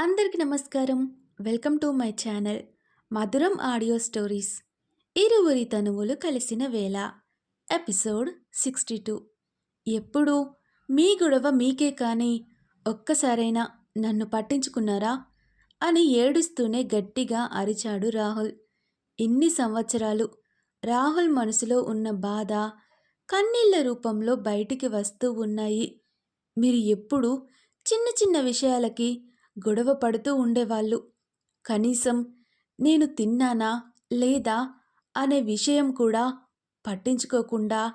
అందరికి నమస్కారం. Welcome to my channel Madhuram audio stories. ఇరువురి తనువులు కలిసిన వేళ. Episode sixty two. ఎప్పుడు? మీ గొడవ మీకే కానీ ఒక్కసారైనా నన్ను పట్టించుకున్నారా? అని ఏడుస్తూనే గట్టిగా అరిచాడు రాహుల్. ఇన్ని సంవత్సరాలు రాహుల్ మనసులో ఉన్న బాధ కన్నీళ్ళ రూపంలో బయటికి వస్తూ ఉన్నాయి. మీరు ఎప్పుడు చిన్న చిన్న విషయాలకి గొడవ పడుతూ ఉండేవాళ్ళు. కనీసం నేను తిన్నానా లేదా అనే విషయం కూడా పట్టించుకోకుండా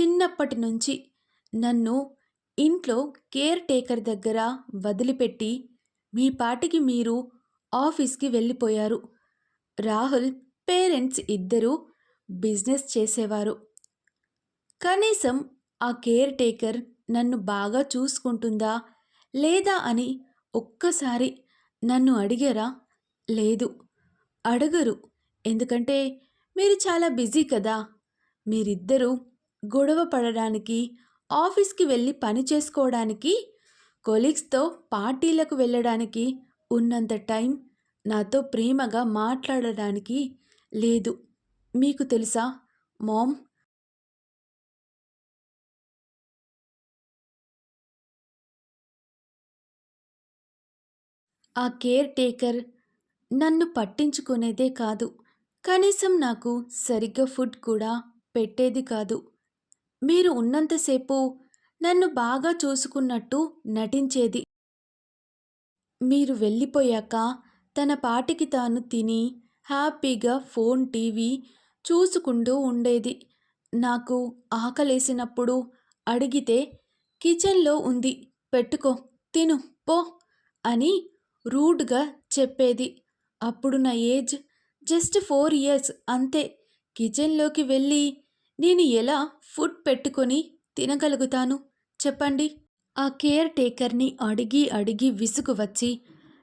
చిన్నప్పటి నుంచి నన్ను ఇంట్లో కేర్ టేకర్ దగ్గర వదిలిపెట్టి మీ పాటికి మీరు ఆఫీస్కి వెళ్ళిపోయారు. రాహుల్ పేరెంట్స్ ఇద్దరూ బిజినెస్ చేసేవారు. కనీసం ఆ కేర్ టేకర్ నన్ను బాగా చూసుకుంటుందా లేదా అని ఒక్కసారి నన్ను అడిగారా? లేదు. అడగరు. ఎందుకంటే మీరు చాలా బిజీ కదా. మీరిద్దరూ గొడవ పడడానికి ఆఫీస్కి వెళ్ళి పని చేసుకోవడానికి కొలీగ్స్తో పార్టీలకు వెళ్ళడానికి ఉన్నంత టైం నాతో ప్రేమగా మాట్లాడడానికి లేదు. మీకు తెలుసా మామ్? ఆ కేర్ టేకర్ నన్ను పట్టించుకునేదే కాదు. కనీసం నాకు సరిగ్గా ఫుడ్ కూడా పెట్టేది కాదు. మీరు ఉన్నంతసేపు నన్ను బాగా చూసుకున్నట్టు నటించేది. మీరు వెళ్ళిపోయాక తన పాటికి తాను తిని హ్యాపీగా ఫోన్ టీవీ చూసుకుంటూ ఉండేది. నాకు ఆకలేసినప్పుడు అడిగితే కిచెన్లో ఉంది పెట్టుకో తిను పో అని రూడ్గా చెప్పేది. అప్పుడు నా ఏజ్ జస్ట్ ఫోర్ ఇయర్స్ అంతే. కిచెన్లోకి వెళ్ళి నేను ఎలా ఫుడ్ పెట్టుకొని తినగలుగుతాను? చెప్పండి. ఆ కేర్ టేకర్ని అడిగి అడిగి విసుగు వచ్చి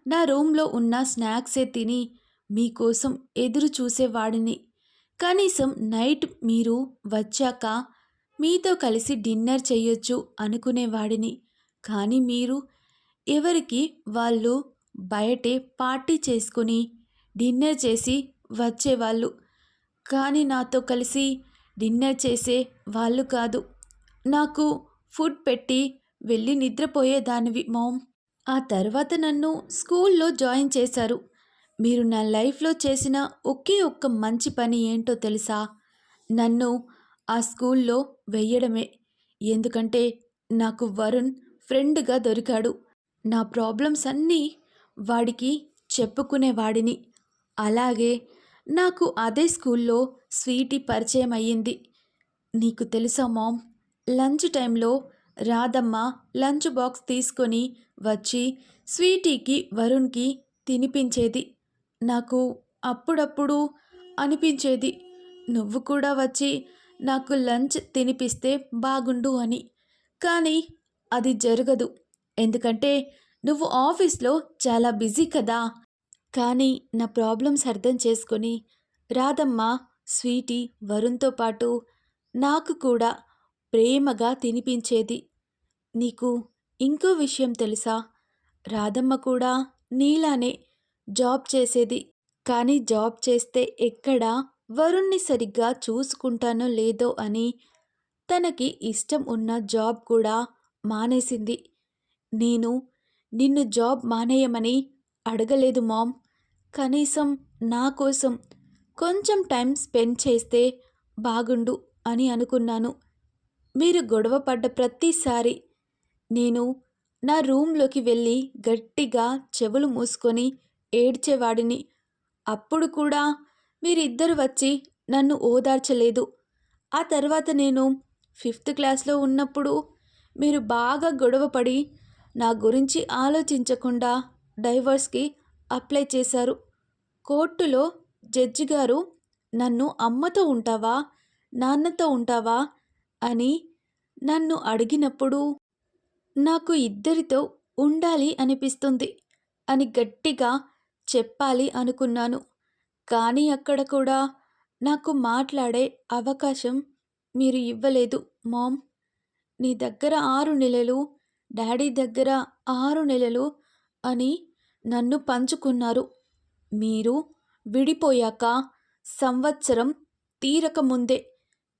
నా రూమ్లో ఉన్న స్నాక్సే తిని మీకోసం ఎదురు చూసేవాడిని కనీసం నైట్ మీరు వచ్చాక మీతో కలిసి డిన్నర్ చెయ్యొచ్చు అనుకునేవాడిని కానీ మీరు ఎవరికి వాళ్ళు బయటే పార్టీ చేసుకుని డిన్నర్ చేసి వచ్చేవాళ్ళు. కానీ నాతో కలిసి డిన్నర్ చేసే వాళ్ళు కాదు. నాకు ఫుడ్ పెట్టి వెళ్ళి నిద్రపోయేదానివి మోమ్. ఆ తర్వాత నన్ను స్కూల్లో జాయిన్ చేశారు. మీరు నా లైఫ్లో చేసిన ఒకే ఒక్క మంచి పని ఏంటో తెలుసా? నన్ను ఆ స్కూల్లో వెయ్యడమే. ఎందుకంటే నాకు వరుణ్ ఫ్రెండ్గా దొరికాడు. నా ప్రాబ్లమ్స్ అన్నీ వాడికి చెప్పుకునేవాడిని అలాగే నాకు అదే స్కూల్లో స్వీటీ పరిచయం అయ్యింది. నీకు తెలుసా మామ్? లంచ్ టైంలో రాధమ్మ లంచ్ బాక్స్ తీసుకొని వచ్చి స్వీటీకి వరుణ్కి తినిపించేది. నాకు అప్పుడప్పుడు అనిపించేది నువ్వు కూడా వచ్చి నాకు లంచ్ తినిపిస్తే బాగుండు అని. కానీ అది జరగదు. ఎందుకంటే నువ్వు ఆఫీస్లో చాలా బిజీ కదా. కానీ నా ప్రాబ్లమ్స్ అర్థం చేసుకొని రాధమ్మ స్వీటీ వరుణ్తో పాటు నాకు కూడా ప్రేమగా తినిపించేది. నీకు ఇంకో విషయం తెలుసా? రాధమ్మ కూడా నీలానే జాబ్ చేసేది. కానీ జాబ్ చేస్తే ఎక్కడ వరుణ్ణి సరిగ్గా చూసుకుంటానో లేదో అని తనకి ఇష్టం ఉన్న జాబ్ కూడా మానేసింది. నేను నిన్ను జాబ్ మానేయమని అడగలేదు మామ్. కనీసం నా కోసం కొంచెం టైం స్పెండ్ చేస్తే బాగుండు అని అనుకున్నాను. మీరు గొడవ పడ్డ ప్రతిసారి నేను నా రూమ్లోకి వెళ్ళి గట్టిగా చెవులు మూసుకొని ఏడ్చేవాడిని. అప్పుడు కూడా మీరిద్దరు వచ్చి నన్ను ఓదార్చలేదు. ఆ తర్వాత నేను ఫిఫ్త్ క్లాస్లో ఉన్నప్పుడు మీరు బాగా గొడవపడి నా గురించి ఆలోచించకుండా డైవర్స్కి అప్లై చేశారు. కోర్టులో జడ్జి గారు నన్ను అమ్మతో ఉంటావా? నాన్నతో ఉంటావా? అని నన్ను అడిగినప్పుడు నాకు ఇద్దరితో ఉండాలి అనిపిస్తుంది అని గట్టిగా చెప్పాలి అనుకున్నాను. కానీ అక్కడ కూడా నాకు మాట్లాడే అవకాశం మీరు ఇవ్వలేదు మామ్. నీ దగ్గర ఆరు నెలలు డాడీ దగ్గర ఆరు నెలలు అని నన్ను పంచుకున్నారు. మీరు విడిపోయాక సంవత్సరం తీరక ముందే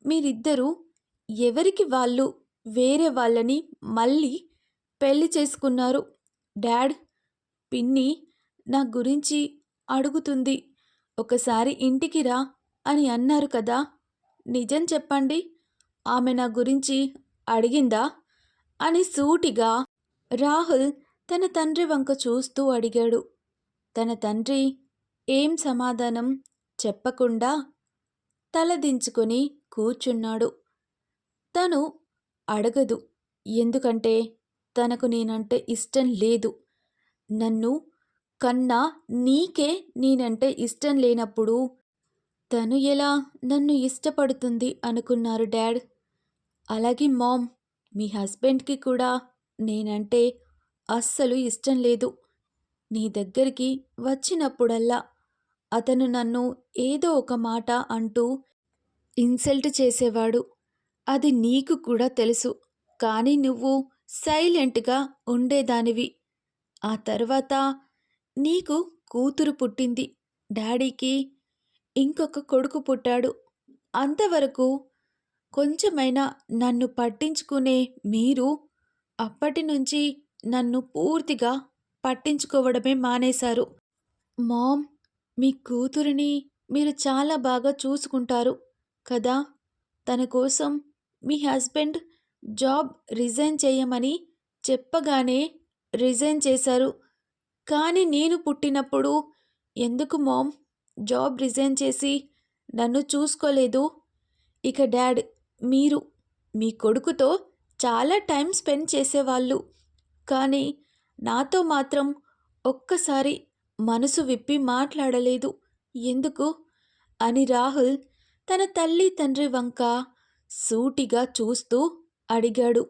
మీరిద్దరూ ఎవరికి వాళ్ళు వేరే వాళ్ళని మళ్ళీ పెళ్ళి చేసుకున్నారు. డాడ్ పిన్ని నా గురించి అడుగుతుంది. ఒకసారి ఇంటికి రా అని అన్నారు కదా. నిజం చెప్పండి. ఆమె నా గురించి అడిగిందా? అని సూటిగా రాహుల్ తన తండ్రి వంక చూస్తూ అడిగాడు. తన తండ్రి ఏం సమాధానం చెప్పకుండా తలదించుకొని కూర్చున్నాడు. తను అడగదు. ఎందుకంటే తనకు నేనంటే ఇష్టం లేదు. నన్ను కన్నా నీకే నేనంటే ఇష్టం లేనప్పుడు తను ఎలా నన్ను ఇష్టపడుతుంది అనుకున్నారు డాడ్. అలాగే మామ్ మీ హస్బెండ్కి కూడా నేనంటే అస్సలు ఇష్టం లేదు. నీ దగ్గరికి వచ్చినప్పుడల్లా అతను నన్ను ఏదో ఒక మాట అంటూ ఇన్సల్ట్ చేసేవాడు. అది నీకు కూడా తెలుసు. కానీ నువ్వు సైలెంట్గా ఉండేదానివి. ఆ తర్వాత నీకు కూతురు పుట్టింది. డాడీకి ఇంకొక కొడుకు పుట్టాడు. అంతవరకు కొంచెమైనా నన్ను పట్టించుకునే మీరు అప్పటి నుంచి నన్ను పూర్తిగా పట్టించుకోవడమే మానేశారు. మామ్ మీ కూతురిని మీరు చాలా బాగా చూసుకుంటారు కదా? తన కోసం మీ హస్బెండ్ జాబ్ రిజైన్ చేయమని చెప్పగానే రిజైన్ చేశారు. కానీ నేను పుట్టినప్పుడు ఎందుకు మామ్ జాబ్ రిజైన్ చేసి నన్ను చూసుకోలేదు? ఇక డాడ్ మీరు మీ కొడుకుతో చాలా టైం స్పెండ్ చేసేవాళ్ళు. కానీ నాతో మాత్రం ఒక్కసారి మనసు విప్పి మాట్లాడలేదు. ఎందుకు? అని రాహుల్ తన తల్లి తండ్రి వంక సూటిగా చూస్తూ అడిగాడు.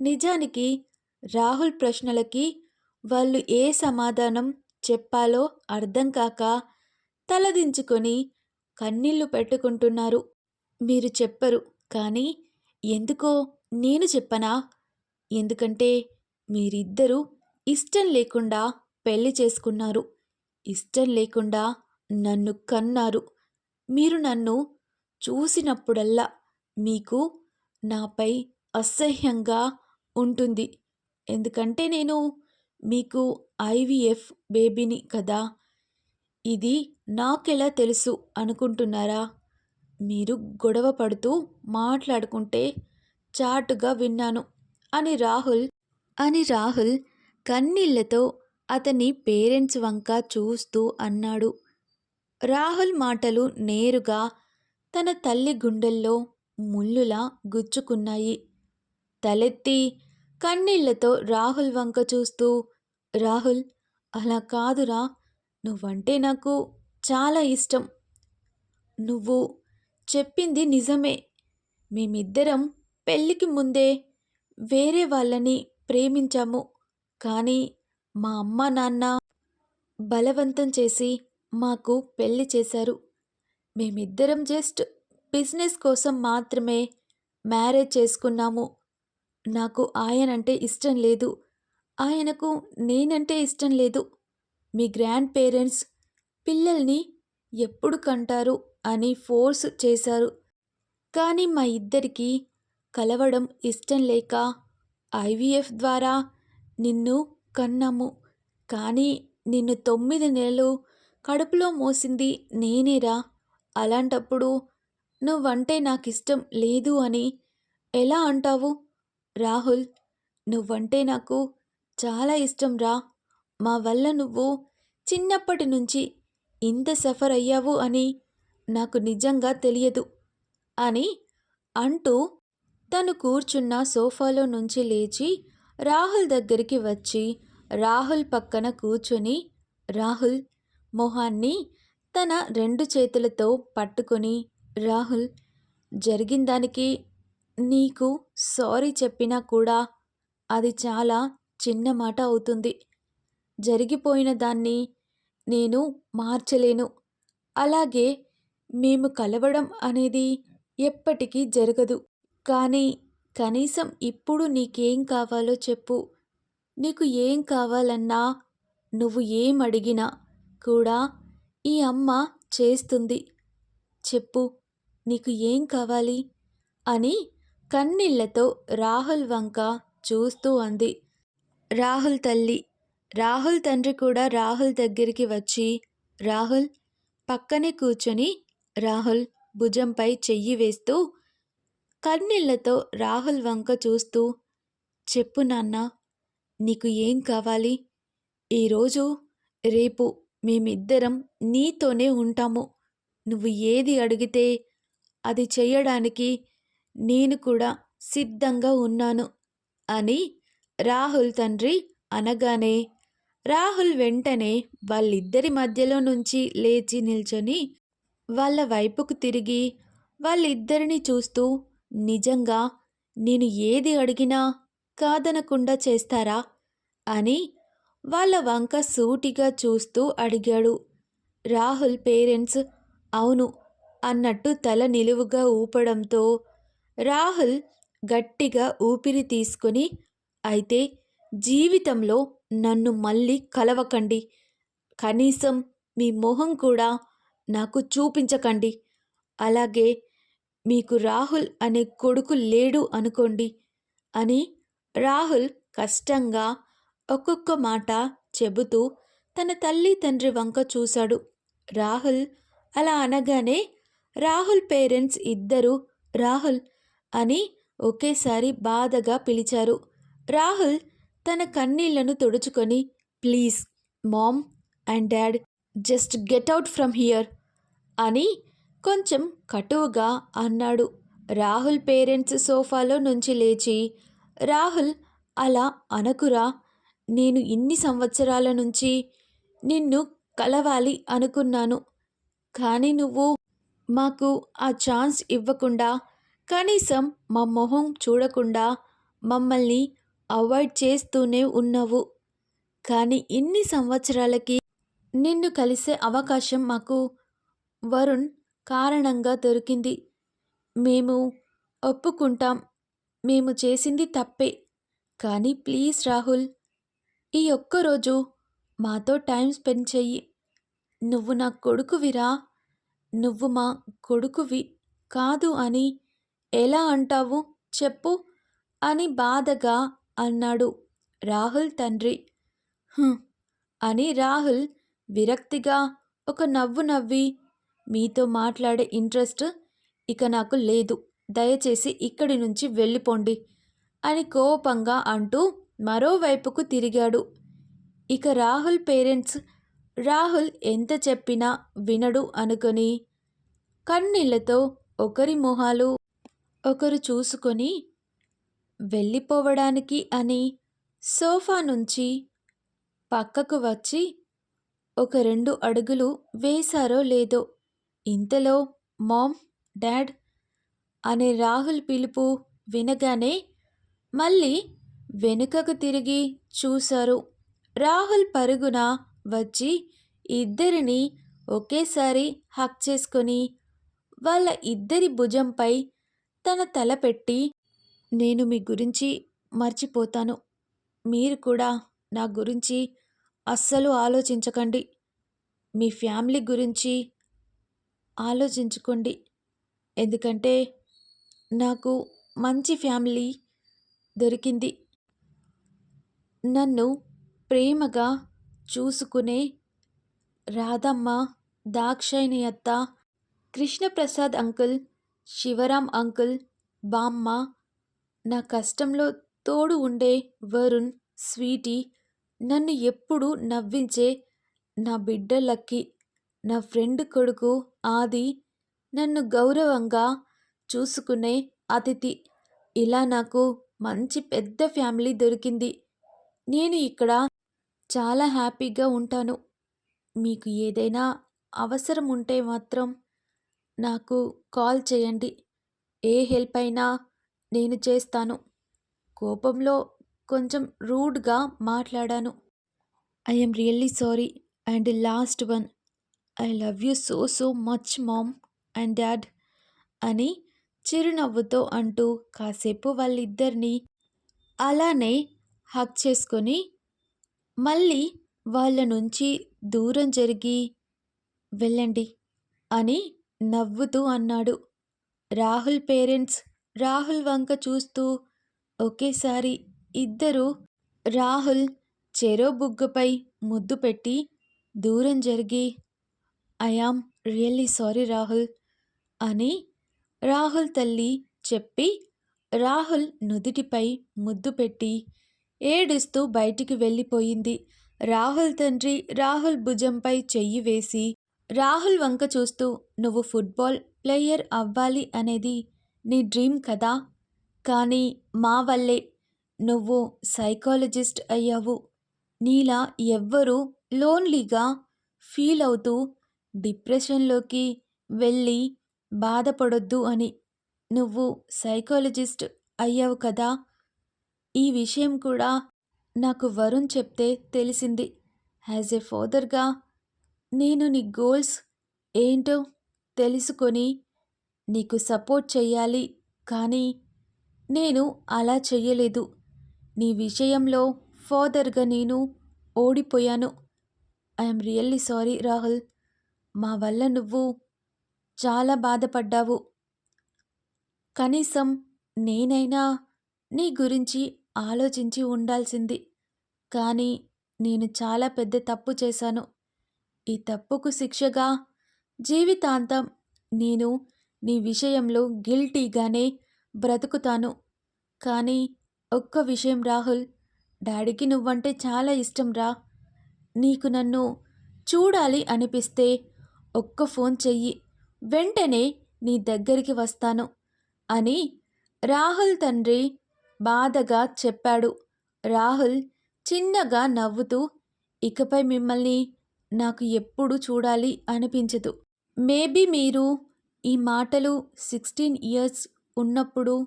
నిజానికి రాహుల్ ప్రశ్నలకి వాళ్ళు ఏ సమాధానం చెప్పాలో అర్థం కాక తలదించుకొని కన్నీళ్ళు పెట్టుకుంటున్నారు. మీరు చెప్పరు. కానీ ఎందుకో నేను చెప్పనా? ఎందుకంటే మీరిద్దరూ ఇష్టం లేకుండా పెళ్ళి చేసుకున్నారు. ఇష్టం లేకుండా నన్ను కన్నారు. మీరు నన్ను చూసినప్పుడల్లా మీకు నాపై అసహ్యంగా ఉంటుంది. ఎందుకంటే నేను మీకు ఐవీఎఫ్ బేబీని కదా. ఇది నాకెలా తెలుసు అనుకుంటున్నారా? మీరు గొడవ పడుతూ మాట్లాడుకుంటే చాటుగా విన్నాను. అని రాహుల్ అని రాహుల్ కన్నీళ్ళతో అతని పేరెంట్స్ వంక చూస్తూ అన్నాడు. రాహుల్ మాటలు నేరుగా తన తల్లి గుండెల్లో ముల్లులా గుచ్చుకున్నాయి. తలెత్తి కన్నీళ్ళతో రాహుల్ వంక చూస్తూ రాహుల్ అలా కాదురా. నువ్వంటే నాకు చాలా ఇష్టం. నువ్వు చెప్పింది నిజమే. మేమిద్దరం పెళ్ళికి ముందే వేరే వాళ్ళని ప్రేమించాము. కానీ మా అమ్మ నాన్న బలవంతం చేసి మాకు పెళ్ళి చేశారు. మేమిద్దరం జస్ట్ బిజినెస్ కోసం మాత్రమే మ్యారేజ్ చేసుకున్నాము. నాకు ఆయనంటే ఇష్టం లేదు. ఆయనకు నేనంటే ఇష్టం లేదు. మీ గ్రాండ్ పేరెంట్స్ పిల్లల్ని ఎప్పుడు కంటారు అని ఫోర్స్ చేశారు. కానీ మా ఇద్దరికి కలవడం ఇష్టం లేక ఐవీఎఫ్ ద్వారా నిన్ను కన్నాము. కానీ నిన్ను తొమ్మిది నెలలు కడుపులో మోసింది నేనేరా? అలాంటప్పుడు నువ్వంటే నాకు ఇష్టం లేదు అని ఎలా అంటావు? రాహుల్ నువ్వంటే నాకు చాలా ఇష్టం రా మా వల్ల నువ్వు చిన్నప్పటి నుంచి ఇంత సఫర్ అయ్యావు అని నాకు నిజంగా తెలియదు అని అంటూ తను కూర్చున్న సోఫాలో నుంచి లేచి రాహుల్ దగ్గరికి వచ్చి రాహుల్ పక్కన కూర్చొని రాహుల్ మొహాన్ని తన రెండు చేతులతో పట్టుకొని రాహుల్ జరిగిన దానికి నీకు సారీ చెప్పినా కూడా అది చాలా చిన్న మాట అవుతుంది. జరిగిపోయిన దాన్ని నేను మార్చలేను. అలాగే మేము కలవడం అనేది ఎప్పటికీ జరగదు. కానీ కనీసం ఇప్పుడు నీకేం కావాలో చెప్పు. నీకు ఏం కావాలన్నా నువ్వు ఏం అడిగినా కూడా ఈ అమ్మ చేస్తుంది. చెప్పు నీకు ఏం కావాలి? అని కన్నీళ్ళతో రాహుల్ వంక చూస్తూ అంది. రాహుల్ తల్లి రాహుల్ తండ్రి కూడా రాహుల్ దగ్గరికి వచ్చి రాహుల్ పక్కనే కూర్చొని రాహుల్ భుజంపై చెయ్యి వేస్తూ కన్నీళ్ళతో రాహుల్ వంక చూస్తూ చెప్పు నాన్న నీకు ఏం కావాలి? ఈరోజు రేపు మేమిద్దరం నీతోనే ఉంటాము. నువ్వు ఏది అడిగితే అది చెయ్యడానికి నేను కూడా సిద్ధంగా ఉన్నాను అని రాహుల్ తండ్రి అనగానే రాహుల్ వెంటనే వాళ్ళిద్దరి మధ్యలో నుంచి లేచి నిల్చొని వాళ్ళ వైపుకు తిరిగి వాళ్ళిద్దరిని చూస్తూ నిజంగా నేను ఏది అడిగినా కాదనకుండా చేస్తారా? అని వాళ్ళ వంక సూటిగా చూస్తూ అడిగాడు. రాహుల్ పేరెంట్స్ అవును అన్నట్టు తల నిలువుగా ఊపడంతో రాహుల్ గట్టిగా ఊపిరి తీసుకొని అయితే జీవితంలో నన్ను మళ్ళీ కలవకండి. కనీసం మీ మొహం కూడా నాకు చూపించకండి. అలాగే మీకు రాహుల్ అనే కొడుకు లేడు అనుకోండి అని రాహుల్ కష్టంగా ఒక్కొక్క మాట చెబుతూ తన తల్లి తండ్రి వంక చూశాడు. రాహుల్ అలా అనగానే రాహుల్ పేరెంట్స్ ఇద్దరు రాహుల్ అని ఒకేసారి బాధగా పిలిచారు. రాహుల్ తన కన్నీళ్ళను తుడుచుకొని please mom and dad just get out from here అని కొంచెం కటువుగా అన్నాడు. రాహుల్ పేరెంట్స్ సోఫాలో నుంచి లేచి రాహుల్ అలా అనకురా. నేను ఇన్ని సంవత్సరాల నుంచి నిన్ను కలవాలి అనుకున్నాను. కానీ నువ్వు మాకు ఆ ఛాన్స్ ఇవ్వకుండా కనీసం మా మొహం చూడకుండా మమ్మల్ని అవాయిడ్ చేస్తూనే ఉన్నావు. కానీ ఇన్ని సంవత్సరాలకి నిన్ను కలిసే అవకాశం మాకు వరుణ్ కారణంగా దొరికింది. మేము ఒప్పుకుంటాం. మేము చేసింది తప్పే. కానీ ప్లీజ్ రాహుల్ ఈ ఒక్కరోజు మాతో టైం స్పెండ్ చెయ్యి. నువ్వు నా కొడుకువిరా. నువ్వు మా కొడుకువి కాదు అని ఎలా అంటావు చెప్పు అని బాధగా అన్నాడు. రాహుల్ తండ్రి. అని రాహుల్ విరక్తిగా ఒక నవ్వు నవ్వి మీతో మాట్లాడే ఇంట్రెస్ట్ ఇక నాకు లేదు. దయచేసి ఇక్కడి నుంచి వెళ్ళిపోండి అని కోపంగా అంటూ మరోవైపుకు తిరిగాడు. ఇక రాహుల్ పేరెంట్స్ రాహుల్ ఎంత చెప్పినా వినడు అనుకొని కన్నీళ్ళతో ఒకరి మొహాలు ఒకరు చూసుకొని వెళ్ళిపోవడానికి అని సోఫా నుంచి పక్కకు వచ్చి ఒక రెండు అడుగులు వేశారో లేదో. ఇంతలో మామ్ డాడ్ అనే రాహుల్ పిలుపు వినగానే మళ్ళీ వెనుకకు తిరిగి చూశారు. రాహుల్ పరుగున వచ్చి ఇద్దరిని ఒకేసారి హక్ చేసుకొని వాళ్ళ ఇద్దరి భుజంపై తన తల పెట్టి నేను మీ గురించి మర్చిపోతాను. మీరు కూడా నా గురించి అస్సలు ఆలోచించకండి. మీ ఫ్యామిలీ గురించి ఆలోచించుకోండి. ఎందుకంటే నాకు మంచి ఫ్యామిలీ దొరికింది. నన్ను ప్రేమగా చూసుకునే రాధమ్మ దాక్షాయిని అత్త కృష్ణప్రసాద్ అంకుల్ శివరాం అంకుల్ బామ్మ నా కష్టంలో తోడు ఉండే వరుణ్ స్వీటీ నన్ను ఎప్పుడూ నవ్వించే నా బిడ్డ లక్కీ నా ఫ్రెండ్ కొడుకు ఆది నన్ను గౌరవంగా చూసుకునే అతిథి. ఇలా నాకు మంచి పెద్ద ఫ్యామిలీ దొరికింది. నేను ఇక్కడ చాలా హ్యాపీగా ఉంటాను. మీకు ఏదైనా అవసరం ఉంటే మాత్రం నాకు కాల్ చేయండి. ఏ హెల్ప్ అయినా నేను చేస్తాను. కోపంలో కొంచెం రూడ్గా మాట్లాడాను. I'm really sorry and last one. I love you so so much mom and dad అని చిరునవ్వుతో అంటూ కాసేపు వాళ్ళిద్దరినీ అలానే హక్ చేసుకొని మళ్ళీ వాళ్ళ నుంచి దూరం జరిగి వెళ్ళండి అని నవ్వుతూ అన్నాడు. రాహుల్ పేరెంట్స్ రాహుల్ వంక చూస్తూ ఒకేసారి ఇద్దరూ రాహుల్ చెరో బుగ్గపై ముద్దు పెట్టి దూరం జరిగి ఐఆమ్ రియల్లీ సారీ రాహుల్ అని రాహుల్ తల్లి చెప్పి రాహుల్ నుదుటిపై ముద్దు పెట్టి ఏడుస్తూ బయటికి వెళ్ళిపోయింది. రాహుల్ తండ్రి రాహుల్ భుజంపై చెయ్యి వేసి రాహుల్ వంక చూస్తూ నువ్వు ఫుట్బాల్ ప్లేయర్ అవ్వాలి అనేది నీ డ్రీమ్ కదా? కానీ మా వల్లే నువ్వు సైకాలజిస్ట్ అయ్యావు. నీలా ఎవ్వరూ లోన్లీగా ఫీల్ అవుతూ డిప్రెషన్లోకి వెళ్ళి బాధపడొద్దు అని. నువ్వు సైకాలజిస్ట్ అయ్యావు కదా? ఈ విషయం కూడా నాకు వరుణ్ చెప్తే తెలిసింది. యాజ్ ఏ ఫాదర్గా నేను నీ గోల్స్ ఏంటో తెలుసుకొని నీకు సపోర్ట్ చెయ్యాలి కానీ నేను అలా చెయ్యలేదు. నీ విషయంలో ఫాదర్గా నేను ఓడిపోయాను. I'm really sorry Rahul. మా వల్ల నువ్వు చాలా బాధపడ్డావు. కనీసం నేనైనా నీ గురించి ఆలోచించి ఉండాల్సింది. కానీ నేను చాలా పెద్ద తప్పు చేశాను. ఈ తప్పుకు శిక్షగా జీవితాంతం నేను నీ విషయంలో గిల్టీగానే బ్రతుకుతాను. కానీ ఒక్క విషయం రాహుల్ డాడీకి నువ్వంటే చాలా ఇష్టం రా. నీకు నన్ను చూడాలి అనిపిస్తే ఒక్క ఫోన్ చెయ్యి వెంటనే నీ దగ్గరికి వస్తాను అని రాహుల్ తండ్రి బాధగా చెప్పాడు. రాహుల్ చిన్నగా నవ్వుతూ ఇకపై మిమ్మల్ని నాకు ఎప్పుడు చూడాలి అనిపించదు. మేబీ మీరు ఈ మాటలు సిక్స్టీన్ ఇయర్స్ ఉన్నప్పుడు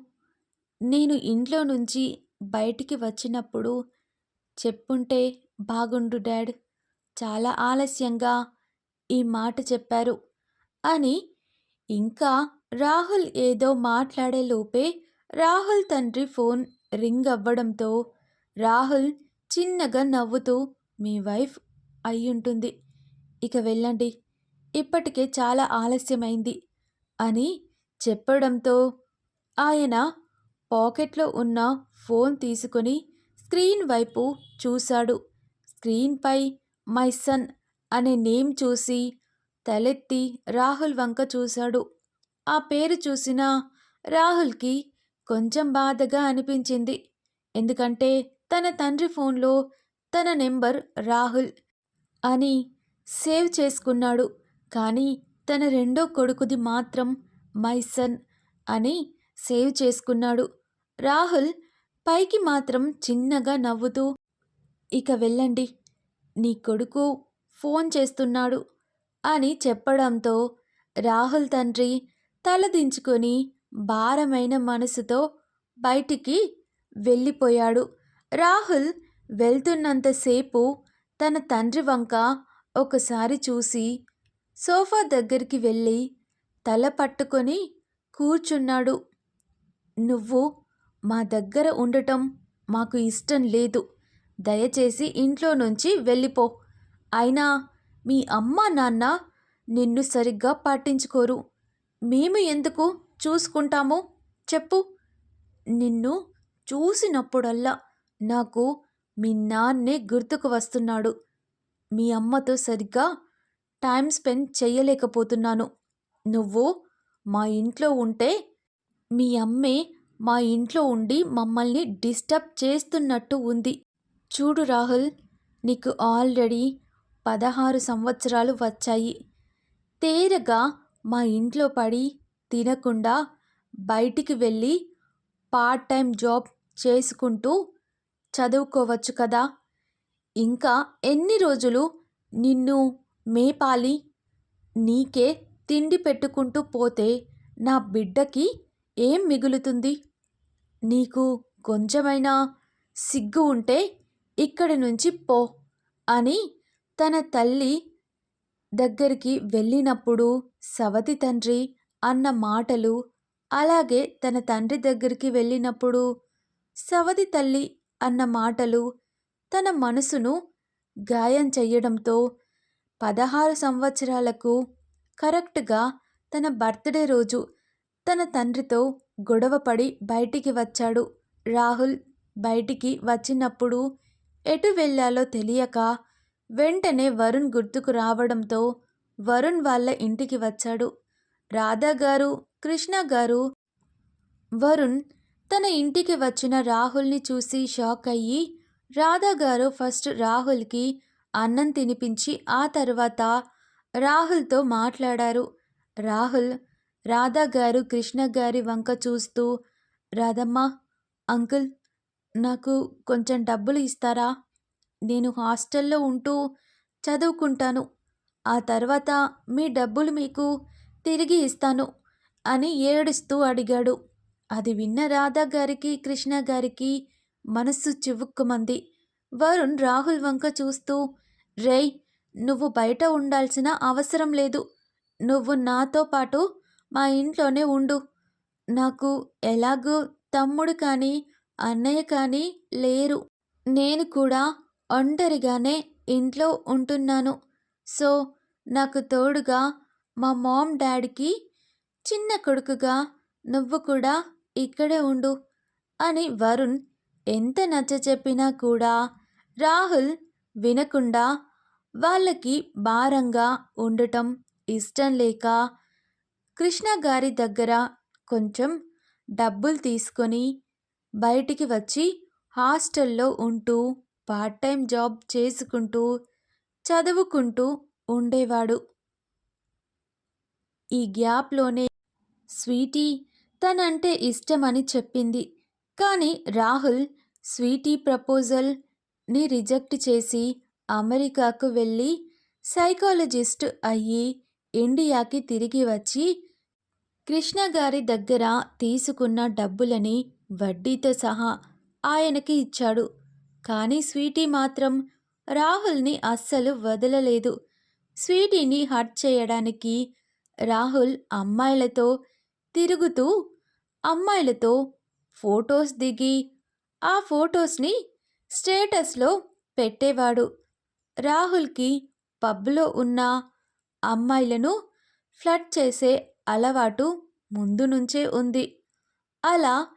నేను ఇంట్లో నుంచి బయటికి వచ్చినప్పుడు చెప్పుంటే బాగుండు డాడ్ చాలా ఆలస్యంగా ఈ మాట చెప్పారు అని ఇంకా రాహుల్ ఏదో మాట్లాడే లోపే రాహుల్ తండ్రి ఫోన్ రింగ్ అవ్వడంతో రాహుల్ చిన్నగా నవ్వుతూ మీ వైఫ్ అయ్యుంటుంది. ఇక వెళ్ళండి. ఇప్పటికే చాలా ఆలస్యమైంది. అని చెప్పడంతో ఆయన పాకెట్లో ఉన్న ఫోన్ తీసుకొని స్క్రీన్ వైపు చూశాడు. స్క్రీన్పై మై సన్ అనే నేమ్ చూసి తలెత్తి రాహుల్ వంక చూశాడు. ఆ పేరు చూసిన రాహుల్కి కొంచెం బాధగా అనిపించింది. ఎందుకంటే తన తండ్రి ఫోన్లో తన నెంబర్ రాహుల్ అని సేవ్ చేసుకున్నాడు. కానీ తన రెండో కొడుకుది మాత్రం మై సన్ అని సేవ్ చేసుకున్నాడు. రాహుల్ పైకి మాత్రం చిన్నగా నవ్వుతూ ఇక వెళ్ళండి నీ కొడుకు ఫోన్ చేస్తున్నాడు అని చెప్పడంతో రాహుల్ తండ్రి తలదించుకొని భారమైన మనసుతో బయటికి వెళ్ళిపోయాడు. రాహుల్ వెళ్తున్నంతసేపు తన తండ్రి వంక ఒకసారి చూసి సోఫా దగ్గరికి వెళ్ళి తల పట్టుకొని కూర్చున్నాడు. నువ్వు మా దగ్గర ఉండటం మాకు ఇష్టం లేదు. దయచేసి ఇంట్లో నుంచి వెళ్ళిపో. అయినా మీ అమ్మ నాన్న నిన్ను సరిగ్గా పాటించుకోరు మేము ఎందుకు చూసుకుంటాము? చెప్పు. నిన్ను చూసినప్పుడల్లా నాకు మీ నాన్నే గుర్తుకు వస్తున్నాడు. మీ అమ్మతో సరిగ్గా టైం స్పెండ్ చేయలేకపోతున్నాను నువ్వు మా ఇంట్లో ఉంటే మీ అమ్మే మా ఇంట్లో ఉండి మమ్మల్ని డిస్టర్బ్ చేస్తున్నట్టు ఉంది. చూడు రాహుల్ నీకు ఆల్రెడీ పదహారు సంవత్సరాలు వచ్చాయి. తేరగా మా ఇంట్లో పడి తినకుండా బయటికి వెళ్ళి పార్ట్ టైం జాబ్ చేసుకుంటూ చదువుకోవచ్చు కదా. ఇంకా ఎన్ని రోజులు నిన్ను మేపాలి నీకే తిండి పెట్టుకుంటూ పోతే నా బిడ్డకి ఏం మిగులుతుంది? నీకు కొంచెమైనా సిగ్గు ఉంటే ఇక్కడి నుంచి పో అని తన తల్లి దగ్గరికి వెళ్ళినప్పుడు సవతి తండ్రి అన్న మాటలు అలాగే తన తండ్రి దగ్గరికి వెళ్ళినప్పుడు సవతి తల్లి అన్న మాటలు తన మనసును గాయం చెయ్యడంతో పదహారు సంవత్సరాలకు కరెక్ట్గా తన బర్త్డే రోజు తన తండ్రితో గొడవపడి బయటికి వచ్చాడు. రాహుల్ బయటికి వచ్చినప్పుడు ఎటు వెళ్ళాలో తెలియక వెంటనే వరుణ్ గుర్తుకు రావడంతో వరుణ్ వాళ్ళ ఇంటికి వచ్చాడు. రాధా గారు కృష్ణ గారు వరుణ్ తన ఇంటికి వచ్చిన రాహుల్ని చూసి షాక్ అయ్యి రాధా గారు ఫస్ట్ రాహుల్కి అన్నం తినిపించి ఆ తర్వాత రాహుల్తో మాట్లాడారు. రాహుల్ రాధా గారు కృష్ణ గారి వంక చూస్తూ రాధమ్మ అంకుల్ నాకు కొంచెం డబ్బులు ఇస్తారా? నేను హాస్టల్లో ఉంటూ చదువుకుంటాను. ఆ తర్వాత మీ డబ్బులు మీకు తిరిగి ఇస్తాను అని ఏడుస్తూ అడిగాడు. అది విన్న రాధా గారికి కృష్ణ గారికి మనస్సు చివుక్కుమంది. వరుణ్ రాహుల్ వంక చూస్తూ రేయ్ నువ్వు బయట ఉండాల్సిన అవసరం లేదు. నువ్వు నాతో పాటు మా ఇంట్లోనే ఉండు. నాకు ఎలాగూ తమ్ముడు కానీ అన్నయ్య కానీ లేరు. నేను కూడా ఒంటరిగానే ఇంట్లో ఉంటున్నాను. సో నాకు తోడుగా మా మామ్ డాడీకి చిన్న కొడుకుగా నువ్వు కూడా ఇక్కడే ఉండు అని వరుణ్ ఎంత నచ్చ చెప్పినా కూడా రాహుల్ వినకుండా వాళ్ళకి భారంగా ఉండటం ఇష్టం లేక కృష్ణ గారి దగ్గర కొంచెం డబ్బులు తీసుకొని బయటికి వచ్చి హాస్టల్లో ఉంటూ పార్ట్ టైం జాబ్ చేసుకుంటూ చదువుకుంటూ ఉండేవాడు. ఈ గ్యాప్లోనే స్వీటీ తనంటే ఇష్టమని చెప్పింది. కానీ రాహుల్ స్వీటీ ప్రపోజల్ ని రిజెక్ట్ చేసి అమెరికాకు వెళ్ళి సైకాలజిస్ట్ అయ్యి ఇండియాకి తిరిగి వచ్చి కృష్ణ గారి దగ్గర తీసుకున్న డబ్బులని వడ్డీతో సహా ఆయనకి ఇచ్చాడు. కానీ స్వీటీ మాత్రం రాహుల్ని అస్సలు వదలలేదు. స్వీటీని హర్ట్ చేయడానికి రాహుల్ అమ్మాయిలతో తిరుగుతూ అమ్మాయిలతో ఫొటోస్ దిగి ఆ ఫొటోస్ని స్టేటస్లో పెట్టేవాడు. రాహుల్కి పబ్లో ఉన్న అమ్మాయిలను ఫ్లడ్ చేసే అలవాటు ముందు నుంచే ఉంది. అలా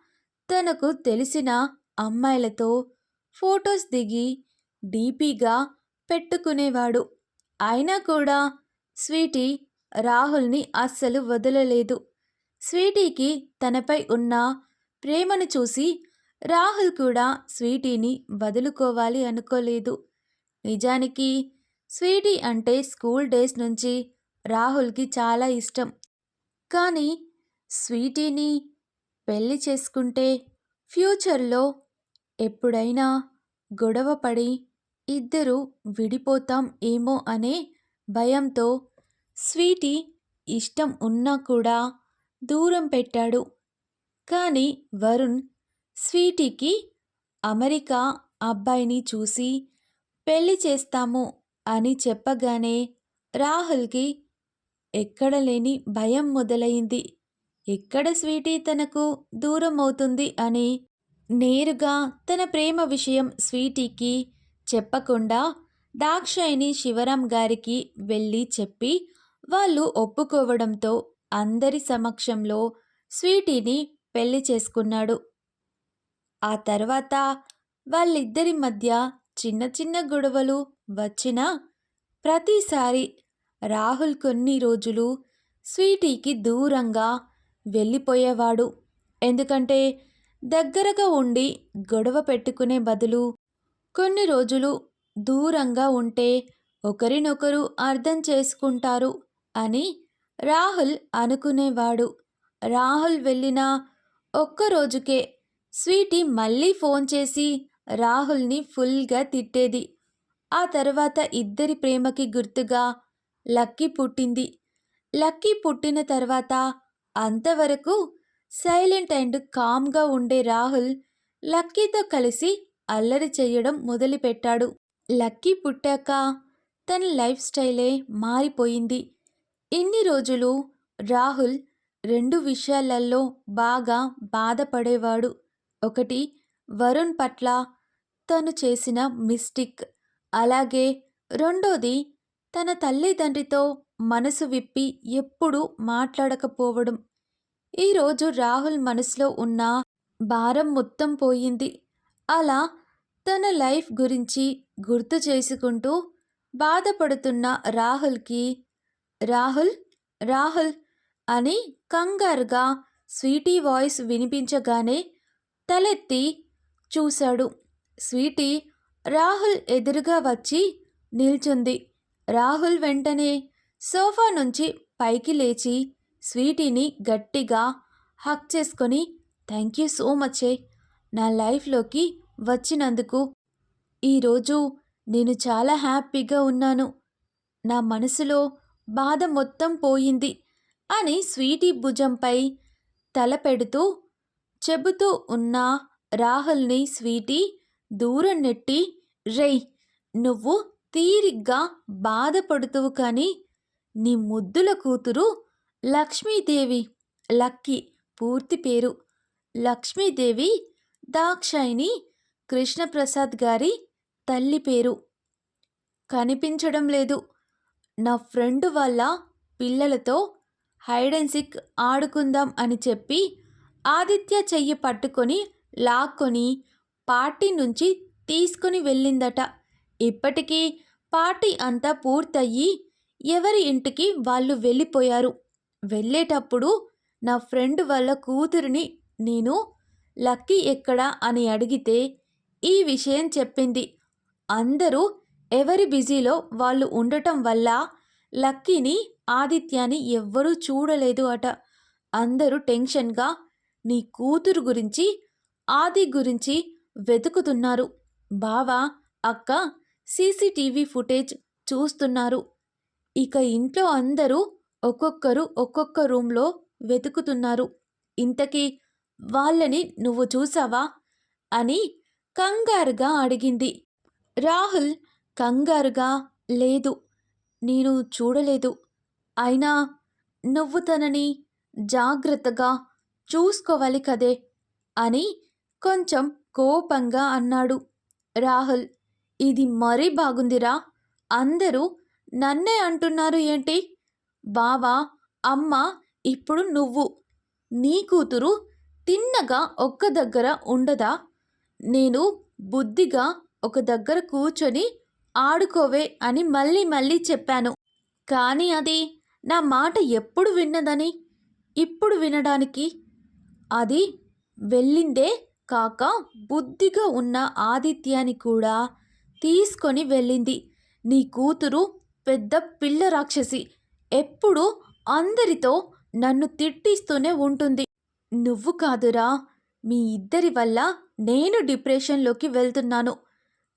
తనకు తెలిసిన అమ్మాయిలతో ఫొటోస్ దిగి డీపీగా పెట్టుకునేవాడు. అయినా కూడా స్వీటీ రాహుల్ని అస్సలు వదలలేదు. స్వీటీకి తనపై ఉన్న ప్రేమను చూసి రాహుల్ కూడా స్వీటీని వదులుకోవాలి అనుకోలేదు. నిజానికి స్వీటీ అంటే స్కూల్ డేస్ నుంచి రాహుల్కి చాలా ఇష్టం. కానీ స్వీటీని పెళ్ళి చేసుకుంటే ఫ్యూచర్లో ఎప్పుడైనా గొడవ పడి ఇద్దరు విడిపోతాం ఏమో అనే భయంతో స్వీటీ ఇష్టం ఉన్నా కూడా దూరం పెట్టాడు. కానీ వరుణ్ స్వీటీకి అమెరికా అబ్బాయిని చూసి పెళ్ళి చేస్తాము అని చెప్పగానే రాహుల్కి ఎక్కడ లేని భయం మొదలైంది. ఎక్కడ స్వీటీ తనకు దూరం అవుతుంది అని నేరుగా తన ప్రేమ విషయం స్వీటీకి చెప్పకుండా దాక్షాయిని శివరాం గారికి వెళ్ళి చెప్పి వాళ్ళు ఒప్పుకోవడంతో అందరి సమక్షంలో స్వీటీని పెళ్ళి చేసుకున్నాడు. ఆ తర్వాత వాళ్ళిద్దరి మధ్య చిన్న చిన్న గొడవలు వచ్చినా ప్రతిసారి రాహుల్ కొన్ని రోజులు స్వీటీకి దూరంగా వెళ్ళిపోయేవాడు. ఎందుకంటే దగ్గరగా ఉండి గొడవ పెట్టుకునే బదులు కొన్ని రోజులు దూరంగా ఉంటే ఒకరినొకరు అర్థం చేసుకుంటారు అని రాహుల్ అనుకునేవాడు. రాహుల్ వెళ్ళిన ఒక్కరోజుకే స్వీటీ మళ్ళీ ఫోన్ చేసి రాహుల్ని ఫుల్గా తిట్టేది. ఆ తర్వాత ఇద్దరి ప్రేమకి గుర్తుగా లక్కీ పుట్టింది. లక్కీ పుట్టిన తర్వాత అంతవరకు సైలెంట్ అండ్ కామ్గా ఉండే రాహుల్ లక్కీతో కలిసి అల్లరి చేయడం మొదలుపెట్టాడు. లక్కీ పుట్టాక తన లైఫ్ స్టైలే మారిపోయింది. ఇన్ని రోజులు రాహుల్ రెండు విషయాలలో బాగా బాధపడేవాడు. ఒకటి వరుణ్ పట్ల తను చేసిన మిస్టిక్. అలాగే రెండోది తన తల్లిదండ్రితో మనసు విప్పి ఎప్పుడూ మాట్లాడకపోవడం. ఈరోజు రాహుల్ మనసులో ఉన్న భారం మొత్తం పోయింది. అలా తన లైఫ్ గురించి గుర్తు చేసుకుంటూ బాధపడుతున్న రాహుల్కి రాహుల్ రాహుల్ అని కంగారుగా స్వీటీ వాయిస్ వినిపించగానే తలెత్తి చూశాడు. స్వీటీ రాహుల్ ఎదురుగా వచ్చి నిల్చుంది. రాహుల్ వెంటనే సోఫా నుంచి పైకి లేచి స్వీటీని గట్టిగా హక్ చేసుకొని థ్యాంక్ యూ సో మచే నా లైఫ్లోకి వచ్చినందుకు. ఈరోజు నేను చాలా హ్యాపీగా ఉన్నాను. నా మనసులో బాధ మొత్తం పోయింది అని స్వీటీ భుజంపై తల పెడుతూ చెబుతూ ఉన్న రాహుల్ని స్వీటీ దూరం నెట్టి రేయ్ నువ్వు తీరిగ్గా బాధపడుతువు కానీ నీ ముద్దుల కూతురు లక్ష్మీదేవి లక్కీ పూర్తి పేరు. లక్ష్మీదేవి దాక్షాయిని కృష్ణప్రసాద్ గారి తల్లి పేరు. కనిపించడం లేదు. నా ఫ్రెండ్ వాళ్ళ పిల్లలతో హైడ్ అండ్ సిక్ ఆడుకుందాం అని చెప్పి ఆదిత్య చెయ్యి పట్టుకొని లాక్కొని పార్టీ నుంచి తీసుకుని వెళ్ళిందట. ఇప్పటికీ పార్టీ అంతా పూర్తయ్యి ఎవరి ఇంటికి వాళ్ళు వెళ్ళిపోయారు. వెళ్ళేటప్పుడు నా ఫ్రెండ్ వాళ్ళ కూతురిని నేను లక్కీ ఎక్కడా అని అడిగితే ఈ విషయం చెప్పింది. అందరూ ఎవరి బిజీలో వాళ్ళు ఉండటం వల్ల లక్కీని ఆదిత్యాని ఎవ్వరూ చూడలేదు అట. అందరూ టెన్షన్గా నీ కూతురు గురించి ఆది గురించి వెతుకుతున్నారు. బావా అక్క సీసీటీవీ ఫుటేజ్ చూస్తున్నారు. ఇక ఇంట్లో అందరూ ఒక్కొక్కరు ఒక్కొక్క రూమ్లో వెతుకుతున్నారు. ఇంతకీ వాళ్ళని నువ్వు చూసావా? అని కంగారుగా అడిగింది. రాహుల్ కంగారుగా లేదు నేను చూడలేదు. అయినా నువ్వు తనని జాగ్రత్తగా చూసుకోవాలి కదే అని కొంచెం కోపంగా అన్నాడు. రాహుల్ ఇది మరీ బాగుందిరా. అందరూ నన్నే అంటున్నారు ఏంటి? బావా అమ్మ ఇప్పుడు నువ్వు. నీ కూతురు తిన్నగా ఒక్క దగ్గర ఉండదా? నేను బుద్ధిగా ఒక దగ్గర కూర్చొని ఆడుకోవే అని మళ్ళీ మళ్ళీ చెప్పాను. కానీ అది నా మాట ఎప్పుడు విన్నదని? ఇప్పుడు వినడానికి అది వెళ్ళిందే కాక బుద్ధిగా ఉన్న ఆదిత్యాన్ని కూడా తీసుకొని వెళ్ళింది. నీ కూతురు పెద్ద పిల్ల రాక్షసి. ఎప్పుడు అందరితో నన్ను తిట్టిస్తూనే ఉంటుంది. నువ్వు కాదురా మీ ఇద్దరి వల్ల నేను డిప్రెషన్లోకి వెళ్తున్నాను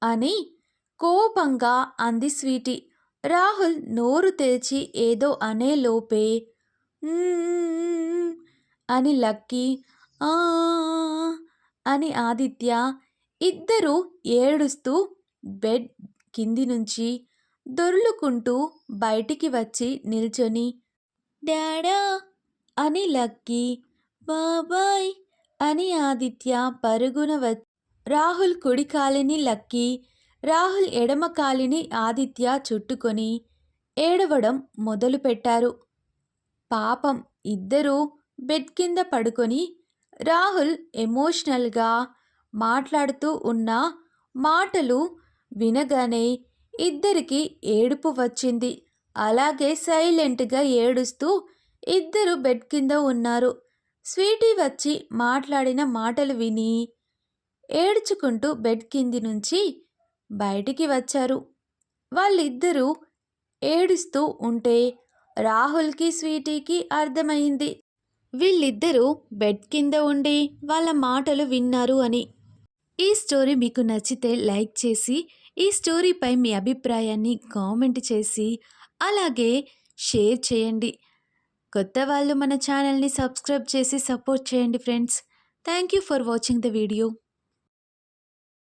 అని కోపంగా అంది స్వీటీ. రాహుల్ నోరు తెరిచి ఏదో అనే లోపే అని లక్కీ అని ఆదిత్య ఇద్దరూ ఏడుస్తూ బెడ్ కింది నుంచి దొర్లుకుంటూ బయటికి వచ్చి నిల్చొని డాడా అని లక్కీ బాబాయ్ అని ఆదిత్య పరుగున వ రాహుల్ కుడి కాలిని లక్కీ రాహుల్ ఎడమ కాలిని ఆదిత్య చుట్టుకొని ఏడవడం మొదలుపెట్టారు. పాపం ఇద్దరూ బెడ్ కింద పడుకొని రాహుల్ ఎమోషనల్గా మాట్లాడుతూ ఉన్న మాటలు వినగానే ఇద్దరికి ఏడుపు వచ్చింది. అలాగే సైలెంట్గా ఏడుస్తూ ఇద్దరు బెడ్ కింద ఉన్నారు. స్వీటీ వచ్చి మాట్లాడిన మాటలు విని ఏడ్చుకుంటూ బెడ్ కింది నుంచి బయటికి వచ్చారు. వాళ్ళిద్దరూ ఏడుస్తూ ఉంటే రాహుల్కి స్వీటీకి అర్థమైంది. వీళ్ళిద్దరూ బెడ్ కింద ఉండి వాళ్ళ మాటలు విన్నారు అని. ఈ స్టోరీ మీకు నచ్చితే లైక్ చేసి ఈ స్టోరీపై మీ అభిప్రాయాన్ని కామెంట్ చేసి అలాగే షేర్ చేయండి. కొత్త వాళ్ళు మన ఛానల్ని సబ్స్క్రైబ్ చేసి సపోర్ట్ చేయండి friends. Thank you for watching the video.